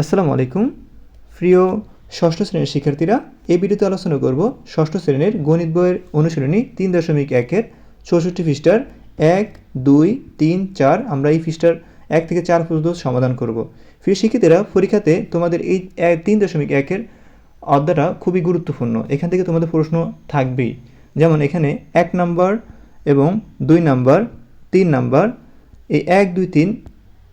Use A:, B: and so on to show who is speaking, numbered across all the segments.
A: আসসালামু আলাইকুম। প্রিয় ষষ্ঠ শ্রেণির শিক্ষার্থীরা, এই ভিডিওতে আলোচনা করব ষষ্ঠ শ্রেণির গণিত বইয়ের অনুশীলনী তিন দশমিক একের চৌষট্টি পৃষ্ঠার এক, দুই, তিন, চার। আমরা এই পৃষ্ঠার এক থেকে চার পর্যন্ত সমাধান করব। প্রিয় শিক্ষার্থীরা, পরীক্ষাতে তোমাদের এই তিন দশমিক একের অধ্যায়টা খুবই গুরুত্বপূর্ণ। এখান থেকে তোমাদের প্রশ্ন থাকবেই। যেমন এখানে এক নাম্বার এবং দুই নাম্বার, তিন নাম্বার, এই এক, দুই, তিন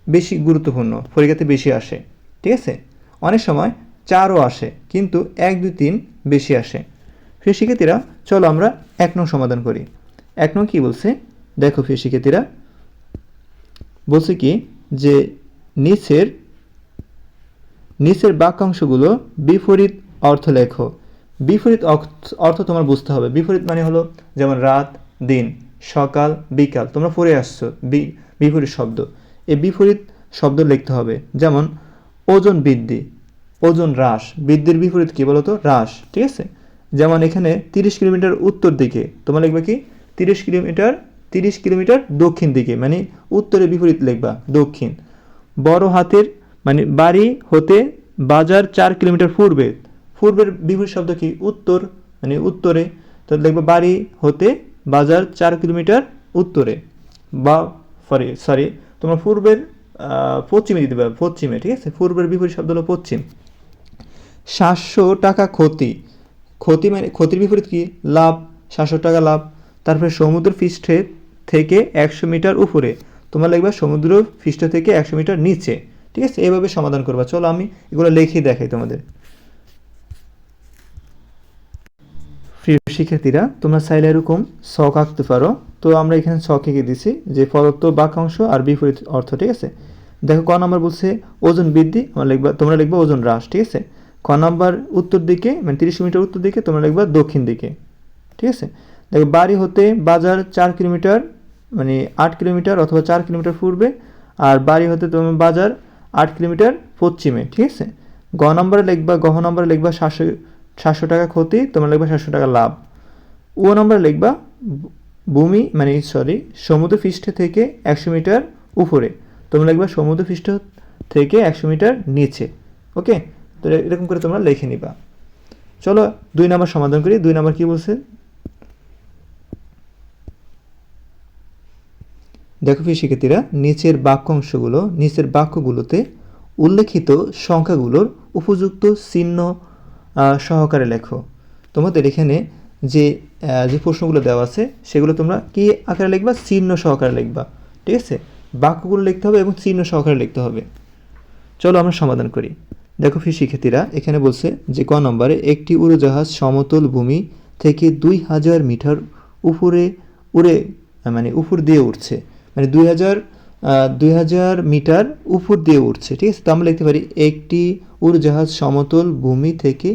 A: বেশি গুরুত্বপূর্ণ, পরীক্ষাতে বেশি আসে। ঠিক আছে? অনেক সময় চারও আসে, কিন্তু এক, দুই, তিন বেশি আসে। প্রিয় শিক্ষার্থীরা, চলো আমরা এক নং সমাধান করি। এক নং কী বলছে? দেখো প্রিয় শিক্ষার্থীরা, বলছে কি যে নিচের নিচের বাক্যাংশগুলো বিপরীত অর্থ লেখো। বিপরীত অর্থ- তোমার বুঝতে হবে। বিপরীত মানে হলো যেমন রাত, দিন, সকাল, বিকাল। তোমরা পড়ে আসছো বিপরীত শব্দ। এই বিপরীত শব্দ লিখতে হবে। যেমন ওজন বৃদ্ধি, ওজন হ্রাস। বৃদ্ধির বিপরীত কী বলো তো হ্রাস, ঠিক আছে? যেমন এখানে তিরিশ কিলোমিটার উত্তর দিকে, তোমরা লিখবে কি? তিরিশ কিলোমিটার তিরিশ কিলোমিটার দক্ষিণ দিকে মানে উত্তরের বিপরীত লিখবা, দক্ষিণ। বড় হাতের মানে বাড়ি হতে বাজার চার কিলোমিটার পূর্বে, পূর্বের বিপরীত শব্দ কি? উত্তর মানে উত্তরে। তো লিখবে বাড়ি হতে বাজার চার কিলোমিটার উত্তরে। বা সরি সরি তোমার পূর্বের পশ্চিমে দিতে পারবে, পশ্চিমে, ঠিক আছে? পূর্বের বিপরীত শব্দ হলো পশ্চিম। সাতশো টাকা ক্ষতি। ক্ষতি মানে ক্ষতির বিপরীত কি? লাভ, সাতশো টাকা লাভ। তারপরে সমুদ্র পৃষ্ঠে থেকে একশো মিটার উপরে। তোমরা লিখবা সমুদ্র পৃষ্ঠ থেকে একশো মিটার নিচে। ঠিক আছে? এভাবে সমাধান করবা। চলো আমি এগুলো লিখে দেখাই তোমাদের। প্রিয় শিক্ষার্থীরা, তোমরা চাইলে এরকম শখ আঁকতে পারো। তো আমরা এখানে শখ এঁকে দিছি, যে পরত্ব বাক্যাংশ আর বিপরীত অর্থ, ঠিক আছে? দেখো ক নাম্বার বলছে, ওজন বৃদ্ধি, আমরা লিখবা তোমরা লিখবা ওজন হ্রাস, ঠিক আছে? ক নাম্বার উত্তর দিকে মানে তিরিশ মিটার উত্তর দিকে, তোমরা লিখবা দক্ষিণ দিকে, ঠিক আছে? দেখো বাড়ি হতে বাজার চার কিলোমিটার মানে আট কিলোমিটার অথবা চার কিলোমিটার পূর্বে, আর বাড়ি হতে তোমার বাজার আট কিলোমিটার পশ্চিমে, ঠিক আছে? গ নম্বরে লিখবা, গহ নম্বরে লিখবা সাতশো সাতশো টাকা ক্ষতি, তোমরা লিখবা সাতশো টাকা লাভ। ও নম্বরে লিখবা ভূমি মানে সরি, সমুদ্র পৃষ্ঠ থেকে একশো মিটার উপরে তোমরা লিখবা সমুদ্র পৃষ্ঠ থেকে একশো মিটার নিচে, ওকে? তো এরকম করে তোমরা লিখে নিবা। চলো দুই নাম্বার সমাধান করি। দুই নাম্বার কি বলছে? দেখো প্রিয় শিক্ষার্থীরা, নিচের বাক্য অংশগুলো নিচের বাক্যগুলোতে উল্লেখিত সংখ্যাগুলোর উপযুক্ত চিহ্ন সহকারে লেখো। তোমাদের এখানে যে যে প্রশ্নগুলো দেওয়া আছে, সেগুলো তোমরা কি আকারে লিখবা? চিহ্ন সহকারে লিখবা। ঠিক আছে? বাক্যগুলো লিখতে হবে এবং চিহ্ন সহকারে লিখতে হবে। চলো আমরা সমাধান করি। দেখো প্রিয় শিক্ষার্থীরা এখানে বলছে যে, ক নম্বরে, একটি উড়োজাহাজ সমতল ভূমি থেকে দুই হাজার মিটার উপরে উড়ে মানে উপর দিয়ে উঠছে মানে দুই হাজার দুই হাজার মিটার উপর দিয়ে উঠছে ঠিক আছে? তো আমরা লিখতে পারি, একটি উড়োজাহাজ সমতল ভূমি থেকে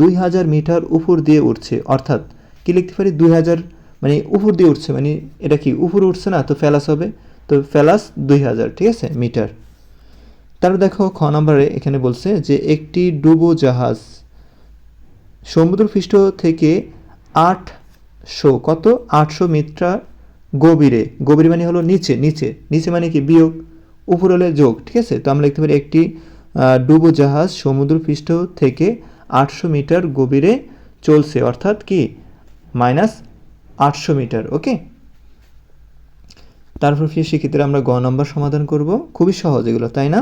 A: দুই হাজার মিটার উপর দিয়ে উঠছে অর্থাৎ কি লিখতে পারি? দুই হাজার মানে উপর দিয়ে উঠছে মানে এটা কি, উপরে উঠছে না, তো ফেলাস হবে। তো ফেলাস দুই হাজার, ঠিক আছে, মিটার। তারপর দেখো খ নম্বরে এখানে বলছে যে একটি ডুবো জাহাজ সমুদ্রপৃষ্ঠ থেকে আটশো, কত? আটশো মিটার গভীরে। গভীর মানে হলো নিচে নিচে। নিচে মানে কি? বিয়োগ, উপর হলে যোগ, ঠিক আছে? তো আমরা লিখতে পারি একটি ডুবো জাহাজ সমুদ্রপৃষ্ঠ থেকে আটশো মিটার গভীরে চলছে। অর্থাৎ কি? মাইনাস আটশো মিটার, ওকে? তারপর প্রিয় শিক্ষিতরা আমরা গ নম্বর সমাধান করব। খুবই সহজ এগুলো, তাই না?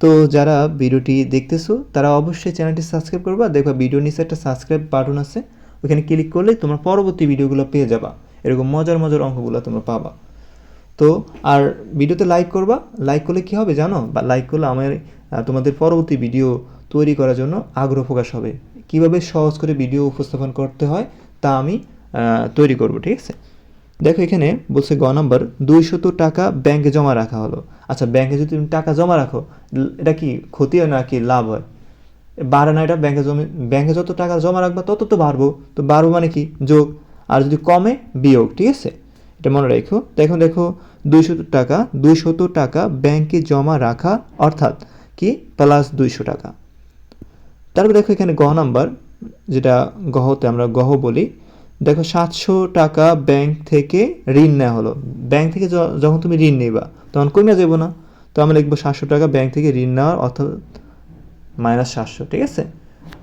A: তো যারা ভিডিওটি দেখতেছো, তারা অবশ্যই চ্যানেলটি সাবস্ক্রাইব করবা। দেখবা ভিডিও নিচে একটা সাবস্ক্রাইব বাটন আছে। ওখানে ক্লিক করলে তোমরা পরবর্তী ভিডিওগুলো পেয়ে যাবা। এরকম মজার মজার অঙ্কগুলো তোমরা পাবা। তো আর ভিডিওতে লাইক করবা। লাইক করলে কি হবে জানো? বা লাইক করলে আমার তোমাদের পরবর্তী ভিডিও তৈরি করার জন্য আগ্রহ প্রকাশ হবে। কীভাবে সহজ করে ভিডিও উপস্থাপন করতে হয় তা আমি তৈরি করব, ঠিক আছে? দেখো এখানে বলছে গ নাম্বার, দুইশত টাকা ব্যাংকে জমা রাখা হলো। আচ্ছা ব্যাংকে যদি তুমি টাকা জমা রাখো এটা কি ক্ষতি হয় নাকি লাভ হয়? বাড়ে না এটা ব্যাংকে জমে ব্যাংকে যত টাকা জমা রাখবা, তত তো বাড়বো। তো বাড়বো মানে কি? যোগ। আর যদি কমে, বিয়োগ, ঠিক আছে? এটা মনে রেখো। তো এখন দেখো, দুইশত টাকা দুইশত টাকা ব্যাংকে জমা রাখা, অর্থাৎ কি? প্লাস দুইশো টাকা। তারপর দেখো এখানে গহ নাম্বার, যেটা গহতে আমরা গহ বলি দেখো সাতশো টাকা ব্যাংক থেকে ঋণ নেওয়া হলো। ব্যাংক থেকে যখন তুমি ঋণ নেবা, তখন কমে যাব না। তো আমরা লিখব সাতশো টাকা ব্যাংক থেকে ঋণ নেওয়ার অর্থ মাইনাস সাতশো, ঠিক আছে?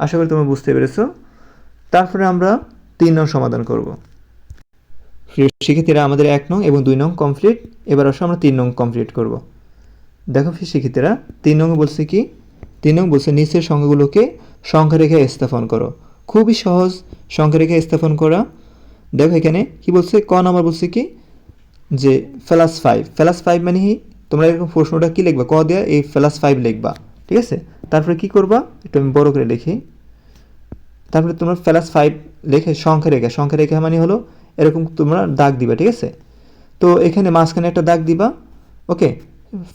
A: আশা করি তোমরা বুঝতে পেরেছ। তারপরে আমরা তিন নং সমাধান করব। প্রিয় শিক্ষার্থীরা, আমাদের এক নং এবং দুই নং কমপ্লিট এবার আসলে আমরা তিন নং কমপ্লিট করব। দেখো শিক্ষার্থীরা, তিন নং বলছে কি? তিন নং বলছে নিচের সংখ্যাগুলোকে সংখ্যা রেখে স্থাপন করো। খুবই সহজ সংখ্যা রেখে স্থাপন করা। দেখো এখানে কি বলছে? ক নাম্বার বলছে কি? যে ফেলাস ফাইভ। প্লাস ফাইভ মানে তোমরা এরকম প্রশ্নটা কি লিখবা? ক দেওয়া এই ফেলাস ফাইভ লিখবা, ঠিক আছে? তারপরে কি করবা? একটু আমি বড় করে লিখি। তারপরে তোমরা প্লাস ফাইভ লেখে সংখ্যা রেখা সংখ্যা রেখা মানে হলো এরকম তোমরা দাগ দিবা, ঠিক আছে? তো এখানে মাঝখানে একটা দাগ দিবা, ওকে?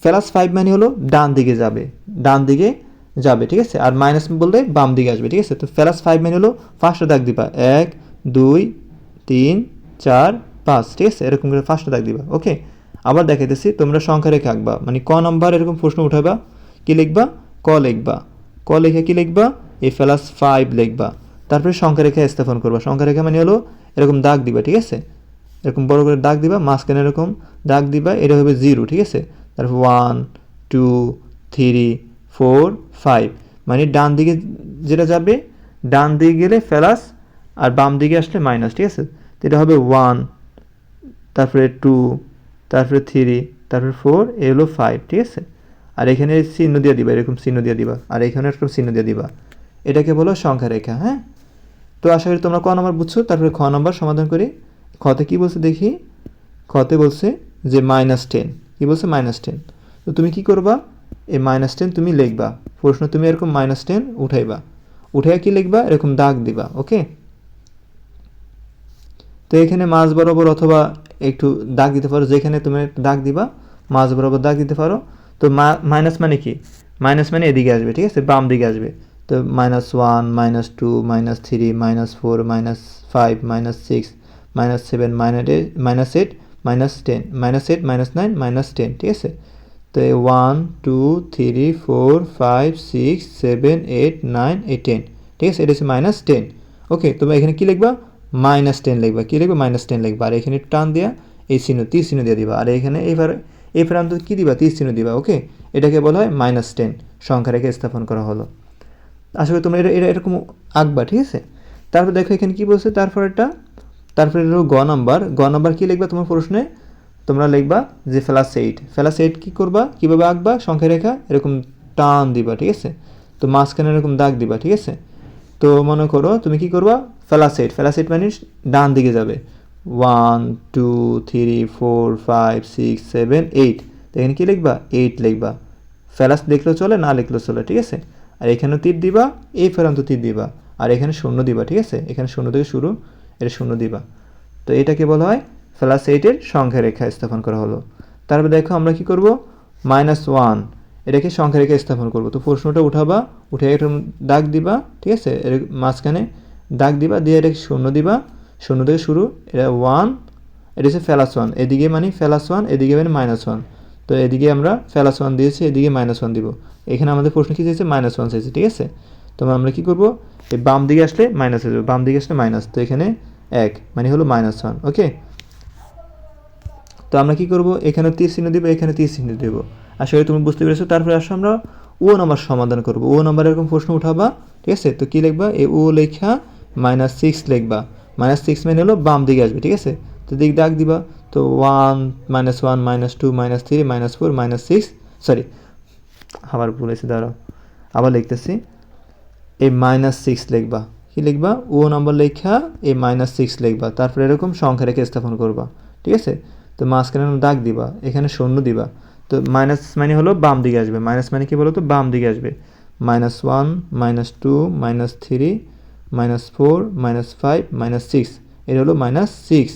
A: ফেলাস ফাইভ মানে হলো ডান দিকে যাবে। ডান দিকে যাবে, ঠিক আছে? আর মাইনাস বললে বাম দিকে আসবে, ঠিক আছে? তো প্লাস ফাইভ মানে হলো ফার্স্টে দাগ দিবা। এক, দুই, তিন, চার, পাঁচ, ঠিক আছে? এরকম করে ফার্স্টে দাগ দিবা ওকে আবার দেখাইতেছি, তোমরা সংখ্যা রেখে আঁকবা। মানে ক নম্বর এরকম প্রশ্ন উঠাবা কি লিখবা? ক লিখবা। ক লেখা কি লিখবা? এই প্লাস ফাইভ লিখবা। তারপরে সংখ্যা রেখা স্থাপন করবা। সংখ্যা রেখা মানে হলো এরকম দাগ দিবা, ঠিক আছে? এরকম বড় করে দাগ দিবা, মাঝখানে এরকম দাগ দিবা, এটা হবে জিরো ঠিক আছে? তারপর one two three four, five. মানে ডান দিকে যেটা যাবে, ডান দিকে গেলে প্লাস আর বাম দিকে আসলে মাইনাস, ঠিক আছে? তো এটা হবে ওয়ান, তারপরে টু, তারপরে থ্রি, তারপরে ফোর, এ হলো ফাইভ, ঠিক আছে? আর এখানে চিহ্ন দিয়ে দিবা, এরকম চিহ্ন দিয়ে দিবা। আর এখানে এরকম চিহ্ন দিয়ে দিবা। এটাকে বলো সংখ্যা রেখা হ্যাঁ? তো আশা করি তোমরা ক নম্বর বুঝছ, তারপরে খ নম্বর সমাধান করি। খতে কি বলছে দেখি? খতে বলছে যে মাইনাস টেন। কী বলছে? Minus ten. তো তুমি কি করবা? এই মাইনাস টেন তুমি লিখবা। প্রশ্ন, তুমি এরকম মাইনাস টেন উঠাইবা। উঠাইয়া কি লিখবা? এরকম দাগ দিবা ওকে তো এখানে মাছ বরাবর অথবা একটু দাগ দিতে পারো, যেখানে তুমি দাগ দিবা মাছ বরাবর দাগ দিতে পারো। তো মাইনাস মানে কি? মাইনাস মানে এদিকে আসবে, ঠিক আছে? বাম দিকে আসবে। তো minus one minus two minus three minus four minus five minus six minus seven minus eight minus eight minus ten minus eight minus nine minus ten ঠিক আছে? তো one two three four five six seven eight nine এই ten ঠিক আছে? এটা হচ্ছে minus ten okay তোমরা এখানে কী লিখবা? মাইনাস টেন লিখবা। কী লিখবা? মাইনাস টেন লিখবা। আর এখানে টান দেওয়া এই চিহ্ন, তীর চিহ্ন দিয়ে দিবা। আর এখানে এইবার এই প্রান্ত কী দিবা? তীর চিহ্ন দিবা ওকে এটাকে বলা হয় মাইনাস টেন সংখ্যা রেখে স্থাপন করা হলো। আশা করি তোমরা এটা এটা এরকম আঁকবা, ঠিক আছে? তারপর দেখো এখানে কী বলছে? তারপর এটা তারপরে গ নাম্বার। গ নাম্বার কী লিখবা তোমার প্রশ্নে? তোমরা লিখবা যে ফ্লাস এইট ফ্লাস এইট কী করবা? কীভাবে আঁকবা? সংখ্যা রেখা, এরকম টান দিবা, ঠিক আছে? তো মাঝখানে এরকম দাগ দিবা, ঠিক আছে? তো মনে করো তুমি কি করবা? ফ্লাস এইট ফ্লাস এইট মানে ডান দিকে যাবে। One, two, three, four, five, six, seven, eight. এখানে কী লিখবা? এইট লিখবা। ফ্লাস লিখলেও চলে, না লিখলেও চলে, ঠিক আছে? আর এখানেও তীর দিবা, এই ফেরান্ত তীর দিবা। আর এখানে শূন্য দিবা, ঠিক আছে? এখানে শূন্য থেকে শুরু, এটা শূন্য দিবা। তো এটাকে বলা হয় প্লাস এইটের সংখ্যা রেখা স্থাপন করা হলো। তারপর দেখো আমরা কি করব? মাইনাস ওয়ান, এটাকে সংখ্যা রেখা স্থাপন করব। তো প্রশ্নটা উঠাবা, উঠে একটা দাগ দিবা, ঠিক আছে? এর মাঝখানে দাগ দিবা, দিয়ে এটাকে শূন্য দিবা। শূন্য থেকে শুরু, এটা ওয়ান, এটা হচ্ছে ফেলাস ওয়ান। এদিকে মানে ফেলাস ওয়ান, এদিকে মানে মাইনাস ওয়ান। তো এদিকে আমরা ফেলাস ওয়ান দিয়েছি, এদিকে মাইনাস ওয়ান দিব। এখানে আমাদের প্রশ্ন কী চাইছে? মাইনাস ওয়ান চাইছে, ঠিক আছে? তো আমরা কী করব? এই বাম দিকে আসলে মাইনাস হয়ে যাবে, বাম দিকে আসলে মাইনাস। তো এখানে এক মানে হলো মাইনাস ওয়ান, ওকে? তো আমরা কি করব? এখানে তীর চিহ্ন দিব, এখানে তীর চিহ্ন দেব। আশা করি তুমি বুঝতে পেরেছ। তারপরে আসো আমরা ও নাম্বার সমাধান করব। ও নাম্বার এরকম প্রশ্ন উঠাবা, ঠিক আছে? তো কী লিখবা? এ ও লেখা মাইনাস সিক্স লিখবা। মাইনাস সিক্স মানে হলো বাম দিকে আসবে, ঠিক আছে? তো দিক দাগ দিবা। তো one minus one minus two minus three minus four minus six sorry আবার বলেছি দাঁড়াও। আবার লিখতেছি। এই মাইনাস সিক্স লিখবা। কী লিখবা? ও নাম্বার লেখা এই মাইনাস সিক্স লিখবা। তারপরে এরকম সংখ্যা রেখে স্থাপন করবা, ঠিক আছে? তো মাঝখানে দাগ দিবা, এখানে শূন্য দিবা। তো মাইনাস মানে হলো বাম দিকে আসবে। মাইনাস মানে কি বলো তো বাম দিকে আসবে। Minus one minus two minus three minus four minus five minus six এটা হলো মাইনাস সিক্স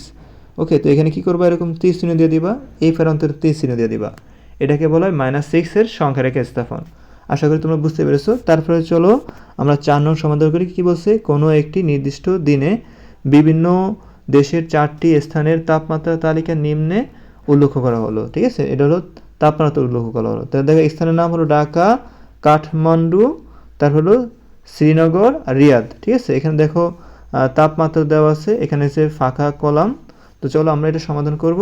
A: ওকে তো এখানে কী করবা? এরকম তীর চিহ্ন দিয়ে দিবা। এই ফেরান্তের তীর চিহ্ন দিয়ে দিবা। এটাকে বলা হয় মাইনাস সিক্সের সংখ্যা রেখে স্থাপন। আশা করি তোমরা বুঝতে পেরেছ। তারপরে চলো আমরা চার নং সমাধান করি। কী বলছে? কোনো একটি নির্দিষ্ট দিনে বিভিন্ন দেশের চারটি স্থানের তাপমাত্রা তালিকা নিম্নে উল্লেখ করা হলো, ঠিক আছে? এটা হলো তাপমাত্রা উল্লেখ করা হলো। তাহলে দেখো, স্থানের নাম হলো ঢাকা, কাঠমান্ডু, তারপর হলো শ্রীনগর রিয়াদ, ঠিক আছে? এখানে দেখো তাপমাত্রা দেওয়া আছে, এখানে হচ্ছে ফাঁকা কলাম। তো চলো আমরা এটা সমাধান করব।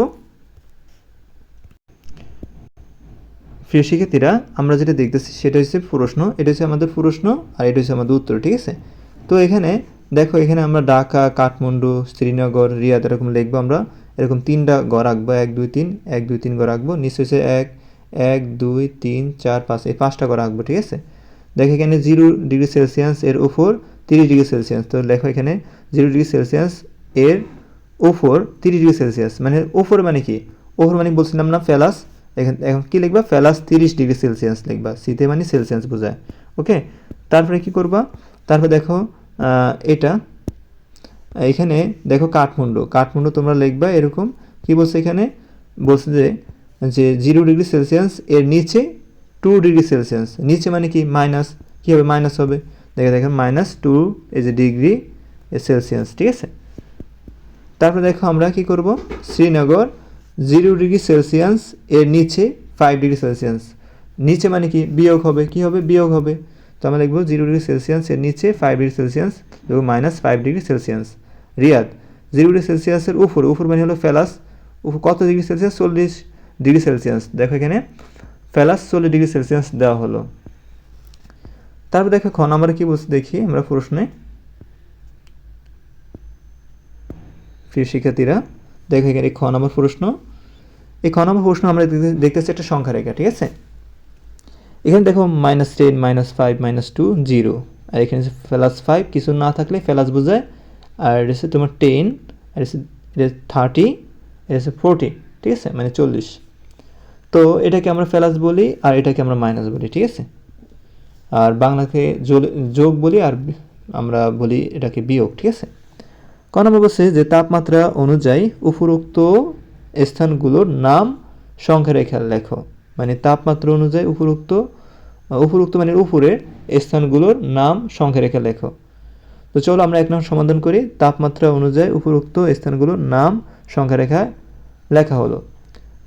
A: প্রিয় শিক্ষার্থীরা, আমরা যেটা দেখতেছি সেটা হচ্ছে প্রশ্ন, এটা হচ্ছে আমাদের প্রশ্ন আর এটা হচ্ছে আমাদের উত্তর, ঠিক আছে? তো এখানে দেখো, এখানে আমরা ঢাকা, কাঠমান্ডু, শ্রীনগর, রিয়াদ এরকম লিখব আমরা। এরকম তিনটা ঘর আঁকবো, এক, দুই, তিন, এক, দুই, তিন ঘর আঁকবো। নিশ্চয় হচ্ছে এক এক, দুই, তিন, চার, পাঁচ, এই পাঁচটা ঘর আঁকবো, ঠিক আছে? দেখো, এখানে জিরো ডিগ্রি সেলসিয়াস এর উপর তিরিশ ডিগ্রি সেলসিয়াস। তো দেখো এখানে জিরো ডিগ্রি সেলসিয়াস এর ওপর তিরিশ ডিগ্রি সেলসিয়াস। মানে ওপর মানে কি? ওপর মানে বলছিলাম না, ফেলাস। এখান, এখন কি লিখবা? ফেলাস তিরিশ ডিগ্রি সেলসিয়াস লিখবা। শীতে মানে সেলসিয়াস বোঝায়। ওকে? তারপরে কি করবা? তারপরে দেখো এটা। এখানে দেখো কাঠমান্ডু। কাঠমান্ডু তোমরা লিখবা এরকম। কি বলছে এখানে? বলছে যে যে জিরো ডিগ্রি সেলসিয়াস, এর নিচে টু ডিগ্রি সেলসিয়াস। নিচে মানে কি? মাইনাস কী হবে? মাইনাস হবে। দেখে দেখেন মাইনাস টু এই যে ডিগ্রি সেলসিয়াস, ঠিক আছে? তারপরে দেখো আমরা কি করব? শ্রীনগর জিরো ডিগ্রি সেলসিয়াস, এর নিচে ফাইভ ডিগ্রি সেলসিয়াস। নিচে মানে কি? বিয়োগ হবে। কি হবে? বিয়োগ হবে। তো আমরা লিখব জিরো ডিগ্রি সেলসিয়াস এর নিচে ফাইভ ডিগ্রি সেলসিয়াস এবং minus five degree Celsius. Riyadh, zero degree সেলসিয়াসের উপর উপর মানে হলো ফেলাস। কত ডিগ্রি সেলসিয়াস? চল্লিশ ডিগ্রি সেলসিয়াস। দেখো এখানে, ফেলাস চল্লিশ ডিগ্রি সেলসিয়াস দেওয়া হলো। তারপর দেখো খ আমরা কি বলছি দেখি আমরা প্রশ্নে। প্রিয় শিক্ষার্থীরা, দেখো এখানে খ নম্বর প্রশ্ন। এই খ নম্বর প্রশ্ন আমরা দেখতে- দেখতেছি একটা সংখ্যা রেখা, ঠিক আছে? এখানে দেখো minus ten minus five minus two zero আর এখানে প্লাস ফাইভ কিছু না থাকলে প্লাস বোঝায়। আর এটা হচ্ছে তোমার টেন আর এটা থার্টি এটা হচ্ছে ফোরটি ঠিক আছে? মানে চল্লিশ। তো এটাকে আমরা প্লাস বলি, আর এটাকে আমরা মাইনাস বলি, ঠিক আছে? আর বাংলাকে যোগ বলি, আর আমরা বলি এটাকে বিয়োগ, ঠিক আছে? ক নম্বর বলছে যে তাপমাত্রা অনুযায়ী উপরোক্ত স্থানগুলোর নাম সংখ্যা রেখা লেখো। মানে তাপমাত্রা অনুযায়ী উপরোক্ত উপরোক্ত মানে উপরের স্থানগুলোর নাম সংখ্যা রেখা লেখো। তো চলো আমরা এক নম্বর সমাধান করি। তাপমাত্রা অনুযায়ী উপরোক্ত স্থানগুলোর নাম সংখ্যা রেখা লেখা হলো।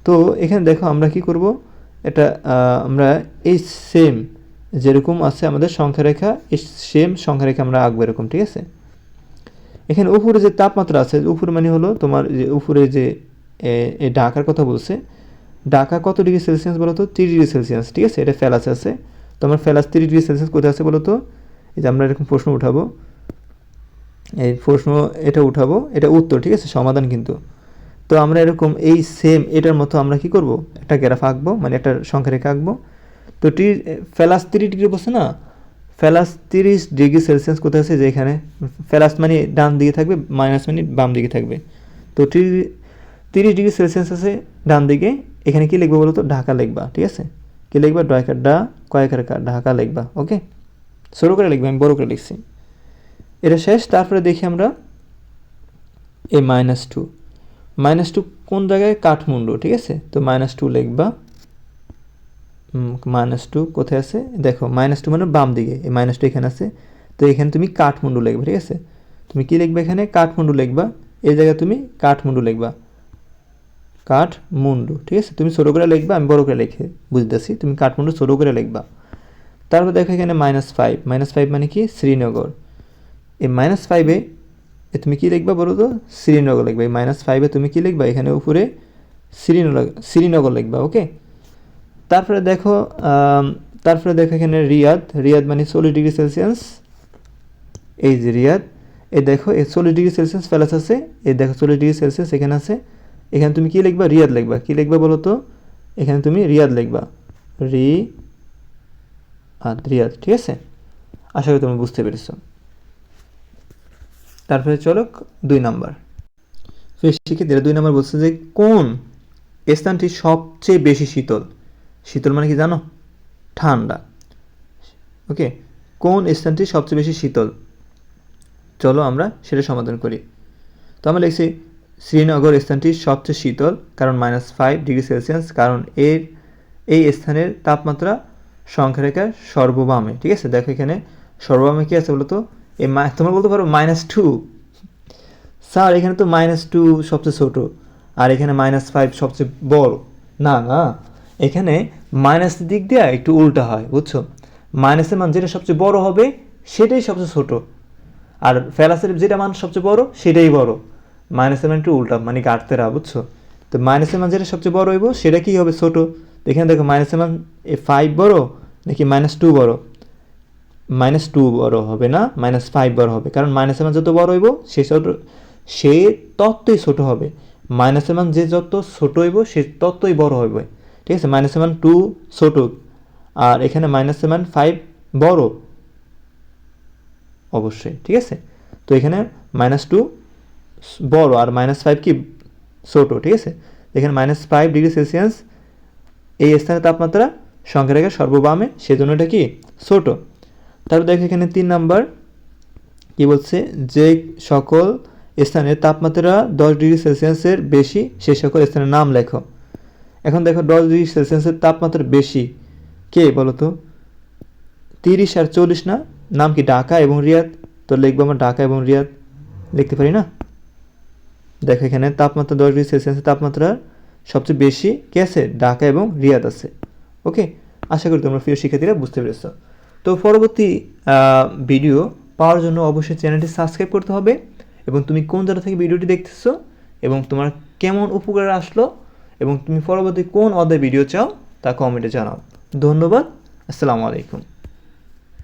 A: তো এখানে দেখো আমরা কি করব? এটা আমরা এই সেম যেরকম আছে আমাদের সংখ্যা রেখা, এই সেম সংখ্যা রেখা আমরা আঁকবো এরকম, ঠিক আছে? এখানে উপরে যে তাপমাত্রা আছে, উপরে মানে হলো তোমার যে উপরে যে ঢাকার কথা বলছে ঢাকা কত ডিগ্রি সেলসিয়াস বলো তো তিরিশ ডিগ্রি সেলসিয়াস, ঠিক আছে? এটা ফেলাস আছে। তোমার ফেলাস তিরিশ ডিগ্রি সেলসিয়াস কোথায় আছে বলো তো এই যে আমরা এরকম প্রশ্ন উঠাবো। এই প্রশ্ন এটা উঠাবো, এটা উত্তর, ঠিক আছে? সমাধান কিন্তু। তো আমরা এরকম এই সেম এটার মতো আমরা কি করব? একটা গ্রাফ আঁকবো মানে একটা সংখ্যা রেখে আঁকবো। তো টি ফেলাস তিরিশ ডিগ্রি বলছে না? ফেলাস তিরিশ ডিগ্রি সেলসিয়াস কোথায় আছে? যে এখানে। ফেলাস মানে ডান দিকে থাকবে, মাইনাস মানে বাম দিকে থাকবে। তো তিরিশ ডিগ্রি সেলসিয়াস আছে ডান দিকে। এখানে কি লিখব বলো তো ঢাকা লিখবা, ঠিক আছে? কি লিখবা? ডয়কার ডা কয়েকার কা ঢাকা লিখবা, ওকে? ছোটো করে লিখবে, আমি বড় করে লিখছি। এটা শেষ, তারপরে দেখি আমরা এই মাইনাস টু মাইনাস টু কোন জায়গায়? কাঠমান্ডু, ঠিক আছে? তো মাইনাস টু লিখবা। মাইনাস টু কোথায় আছে? দেখো মাইনাস টু মানে বাম দিকে, এই মাইনাস টু এখানে আছে। তো এখানে তুমি কাঠমান্ডু লিখবে, ঠিক আছে? তুমি কি লিখবে এখানে? কাঠমান্ডু লিখবা। এই জায়গায় তুমি কাঠমান্ডু লিখবা। কাঠমান্ডু, ঠিক আছে? তুমি ছোটো করে লিখবা, আমি বড় করে লিখে বুঝতেছি। তুমি কাঠমান্ডু ছোটো করে লিখবা। তারপর দেখো এখানে মাইনাস ফাইভ মাইনাস ফাইভ মানে কি? শ্রীনগর। এই মাইনাস ফাইভে এ তুমি কি লিখবা বলো তো? শ্রীনগর লিখবা। এই মাইনাস ফাইভে তুমি কি লিখবা? এখানে উপরে শ্রীনগর শ্রীনগর লিখবা ওকে তারপরে দেখো তারপরে দেখো এখানে রিয়াদ। রিয়াদ মানে চল্লিশ ডিগ্রি সেলসিয়াস। এই যে রিয়াদ এই দেখো এই চল্লিশ ডিগ্রি সেলসিয়াস ফেলাস আছে। এই দেখো চল্লিশ ডিগ্রি সেলসিয়াস এখানে আছে। এখানে তুমি কি লিখবা? রিয়াদ লিখবা। কি লিখবা বলো তো? এখানে তুমি রিয়াদ লিখবা। রি আর রিয়াদ, ঠিক আছে? আশা করি তুমি বুঝতে পেরেছ। তারপরে চলো দুই নাম্বার। শিক্ষার্থীরা দুই নাম্বার বলছে যে, কোন স্থানটি সবচেয়ে বেশি শীতল? শীতল মানে কি জানো? ঠান্ডা। ওকে? কোন স্থানটি সবচেয়ে বেশি শীতল? চলো আমরা সেটা সমাধান করি। তো আমরা লিখছি শ্রীনগর স্থানটি সবচেয়ে শীতল, কারণ মাইনাস ফাইভ ডিগ্রি সেলসিয়াস কারণ এর, এই স্থানের তাপমাত্রা সংখ্যারেখার সর্ববামে, ঠিক আছে? দেখো এখানে সর্ববামে কি আছে বলো তো এই তোমরা বলতে পারো মাইনাস টু স্যার, এখানে তো মাইনাস টু সবচেয়ে ছোট, আর এখানে মাইনাস ফাইভ সবচেয়ে বড়। না না, এখানে মাইনাস দিক দিয়ে একটু উল্টা হয়, বুঝছ? মাইনাসের মান যেটা সবচেয়ে বড় হবে, সেটাই সবচেয়ে ছোট। আর ফেলাসের যেটা মান সবচেয়ে বড়, সেটাই বড়। মাইনাসের মান একটু উল্টা মানে গাড়তেরা বুঝছ? তো মাইনাসের মান যেটা সবচেয়ে বড় হইব, সেটা কি হবে ছোট? এখানে দেখো মাইনাসের মান এ ফাইভ বড়, নাকি মাইনাস টু বড়? মাইনাস টু বড় হবে না মাইনাস ফাইভ বড় হবে। কারণ মাইনাসের মান যত বড় হইব, সে ছোট, সে ততই ছোট হবে। মাইনাসের মান যে যত ছোট হইব, সে ততই বড় হবে ঠিক আছে? মাইনাসের মান টু ছোট। আর এখানে মাইনাসের মান ফাইভ বড়। অবশ্যই, ঠিক আছে? তো এখানে মাইনাস টু বড় আর মাইনাস ফাইভ কি ছোট, ঠিক আছে? এখানে মাইনাস ফাইভ ডিগ্রি সেলসিয়াস এই স্থানে তাপমাত্রা সংখ্যা রেখে সর্ববামে, সেজন্য এটা কি? ছোট। তারপর দেখো এখানে তিন নাম্বার কি বলছে? যে সকল স্থানের তাপমাত্রা দশ ডিগ্রি সেলসিয়াসের বেশি, সে সকল স্থানের নাম লেখো। এখন দেখো দশ ডিগ্রি সেলসিয়াসের তাপমাত্রা বেশি কে, বলো তো? তিরিশ আর চল্লিশ না? নাম কি ঢাকা এবং রিয়াদ? তো লিখব আমরা ঢাকা এবং রিয়াদ। লিখতে পারি না? দেখো এখানে তাপমাত্রা দশ ডিগ্রি সেলসিয়াসের তাপমাত্রা সবচেয়ে বেশি কে আছে? ঢাকা এবং রিয়াদ আছে। ওকে? আশা করি তোমরা প্রিয় শিক্ষার্থীরা বুঝতে পেরেছ। তো পরবর্তী ভিডিও পাওয়ার জন্য অবশ্যই চ্যানেলটি সাবস্ক্রাইব করতে হবে এবং তুমি কোন জায়গা থেকে ভিডিওটি দেখতেছো এবং তোমার কেমন উপকার আসলো এবং তুমি পরবর্তী কোন অধ্যায় ভিডিও চাও তা কমেন্টে জানাও। ধন্যবাদ। আসসালামু আলাইকুম।